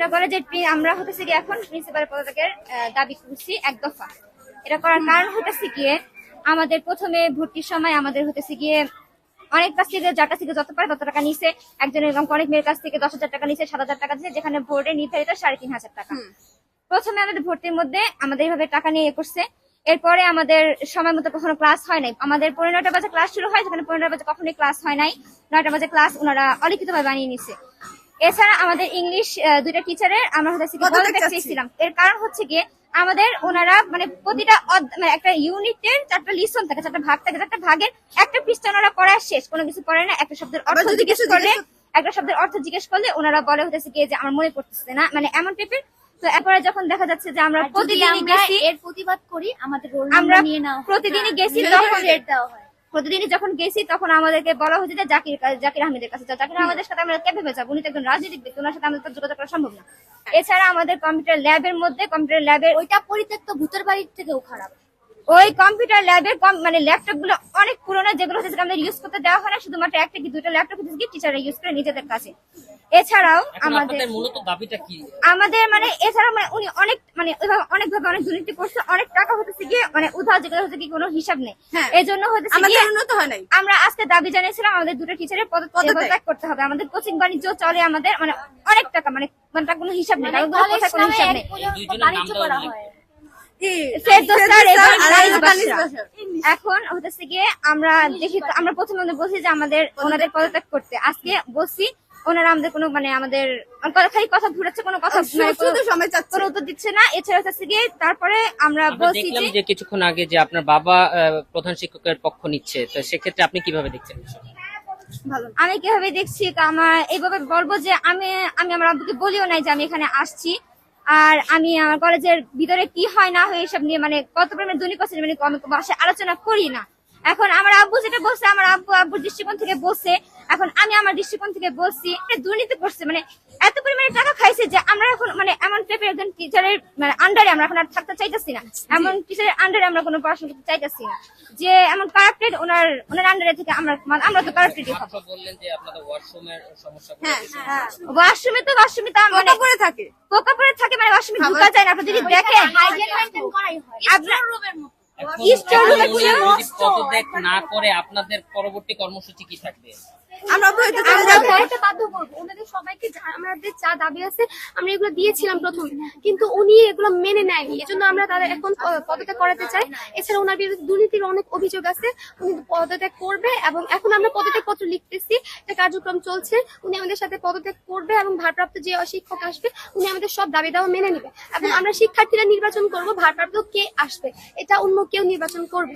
আমরা কলেজের প্রি- আমরা হতেছে গিয়ে এখন প্রিন্সিপাল পদত্যাগের দাবি করছি এক দফা। এটা করার কারণ হতেছে গিয়ে আমাদের প্রথমে ভর্তির সময় আমাদের হতেছে গিয়ে অনেক কাছ থেকে যার কাছ থেকে যত পারে তত টাকা নিছে। একজন এরকম অনেক মেয়ের কাছ থেকে দশ হাজার টাকা নিছে সাত হাজার টাকা দিচ্ছে যেখানে বোর্ডে নির্ধারিত সাড়ে তিন হাজার টাকা। প্রথমে আমাদের ভর্তির মধ্যে আমাদের এইভাবে টাকা নিয়ে ইয়ে করছে। এরপরে আমাদের সময় মতো কখনো ক্লাস হয় নাই। আমাদের পনেরোটা বাজে ক্লাস শুরু হয় সেখানে পনেরোটা বাজে কখনোই ক্লাস হয় নাই। নয়টা বাজে ক্লাস ওনারা অলিখিতভাবে বানিয়ে নিছে। এছাড়া আমাদের ইংলিশ দুইটা টিচারের আমরা হচ্ছে কি পদত্যাগ পদত্যাগ চেয়েছিলাম। এর কারণ হচ্ছে গিয়ে আমাদের ওনারা মানে প্রতিটা মানে একটা ইউনিটের চারটা লিসন থাকে চারটা ভাগ থাকে চারটা ভাগের একটা পৃষ্ঠা ওনারা পড়ায় শেষ কোনো কিছু পড়ে না একটা শব্দের অর্থ জিজ্ঞেস করলে একটা শব্দের অর্থ জিজ্ঞেস করলে ওনারা বলে হতেছে কি যে আমার মনে পড়তেছে না। মানে এমন টাইপের তো এরপরে যখন দেখা যাচ্ছে যে আমরা আমরা গেছি এর প্রতিবাদ করি আমাদের রোল আমরা নিয়ে নাও প্রতিদিনই গেছি তখন রেট দেওয়া হয়। প্রতিদিনই যখন গেছি তখন আমাদেরকে বলা হয়েছে যে জাকির জাকির আহমেদের কাছে। জাকির আহমেদের সাথে আমরা কীভাবে যাব? উনি তো একজন রাজনৈতিক ব্যক্তি ওনার সাথে আমাদের তো যোগাযোগ করা সম্ভব না। এছাড়া আমাদের কম্পিউটার ল্যাবের মধ্যে কম্পিউটার ল্যাবের ওইটা পরিত্যক্ত ভূতের বাড়ির থেকেও খারাপ। ওই কম্পিউটার ল্যাবের মানে ল্যাপটপগুলো অনেক পুরোনো যেগুলো হচ্ছে আমাদের ইউজ করতে দেওয়া হয় না শুধুমাত্র একটা কি দুটো ল্যাপটপ হচ্ছে কি টিচাররা ইউজ করে নিজেদের কাছে। এছাড়াও আমাদের মূলত দাবিটা কি? আমাদের মানে এছাড়া মানে উনি অনেক মানে ওইভাবে অনেকভাবে অনেক দুর্নীতি করছে অনেক টাকা হতেছে গিয়ে মানে উধার যেগুলো হচ্ছে কি কোনো হিসাব নেই। হ্যাঁ। এই জন্য হতেছে আমাদের উন্নত হয় নাই। আমরা আজকে দাবি জানিয়েছিলাম আমাদের দুটো টিচারের পদত্যাগ। পদত্যাগ। করতে হবে। আমাদের কোচিং বাণিজ্য চলে আমাদের মানে অনেক টাকা মানে মানে কোনো হিসাব নেই কোথায় কোনো হিসাব নেই। দুইজনের বাণিজ্য নাম করা দেওয়া হয়। এখন হতেছে গিয়ে আমরা দেখি আমরা প্রথমে বলছি যে আমাদের ওনাদের পদত্যাগ করতে। আজকে বলছি ওনারা আমাদের কোনো মানে আমাদের কথা- খালি কথা ঘুরাচ্ছে কোনো কথা মানে কোনো- শুধু সময় চাচ্ছে। কোনো উত্তর দিচ্ছে না। এছাড়া হচ্ছে গিয়ে তারপরে আমরা আমরা বলছি যে কিছুক্ষণ আগে যে আপনার বাবা আহ, প্রধান শিক্ষকের পক্ষ নিচ্ছে। তো সেক্ষেত্রে আপনি কীভাবে দেখছেন? আমি কীভাবে দেখছি? তা আমার এইভাবে বলব যে আমি আমি আমার আব্বুকে বলিও নাই যে আমি এখানে আসছি। আর আমি আমার কলেজের ভিতরে কি হয় না হয় এসব নিয়ে মানে কত পরিমাণে দুর্নীতি মানে আমি বাসায় আলোচনা করি না। এখন আমার আব্বু যেটা বলছে, আমার আব্বু আব্বুর দৃষ্টিকোণ থেকে বলছে, এখন আমি আমার দৃষ্টিকোণ থেকে বলছি দুর্নীতি করছে মানে খাইছে যে আমরা এখন মানে এমন টাইপের একজন টিচারের মানে আন্ডারে আমরা এখন আর থাকতে চাইতেছি না। এমন টিচারের আন্ডারে আমরা কোনো পড়াশোনা করতে চাইতেছি না। যে এমন কারাপ্টেড ওনার ওনার আন্ডারে থেকে আমরা মানে আমরা তো কারাপ্টেডই মাত্র বললেন যে আপনাদের ওয়াশরুমের সমস্যা হ্যাঁ হ্যাঁ। ওয়াশরুমে তো ওয়াশরুমে তো মানে করে থাকে। পোকা পরে থাকে মানে ওয়াশরুমে ঢুকা যায় না। আপনি যদি দেখেন হাইজিন মেইনটেইন করাই হয়। আপনার রুমের মতো। না করে আপনাদের পরবর্তী কর্মসূচি কি থাকবে? আমরা বাধ্য করব ওনাদের সবাইকে যা- আমাদের যা দাবি আছে, আমরা এগুলো দিয়েছিলাম প্রথম। কিন্তু উনি এগুলো মেনে নেয়নি। এজন্য আমরা তাদের এখন পদত্যাগ করাতে চাই। এছাড়া ওনার বিরুদ্ধে দুর্নীতির অনেক অভিযোগ আছে। উনি পদত্যাগ করবে এবং এখন আমরা পদত্যাগ পত্র লিখতেছি। এটা কার্যক্রম চলছে। উনি আমাদের সাথে পদত্যাগ করবে এবং ভারপ্রাপ্ত যে শিক্ষক আসবে, উনি আমাদের সব দাবি দাওয়া মেনে নেবে। এবং আমরা শিক্ষার্থীরা নির্বাচন করব, ভারপ্রাপ্ত কে আসবে, এটা অন্য কেউ নির্বাচন করবে।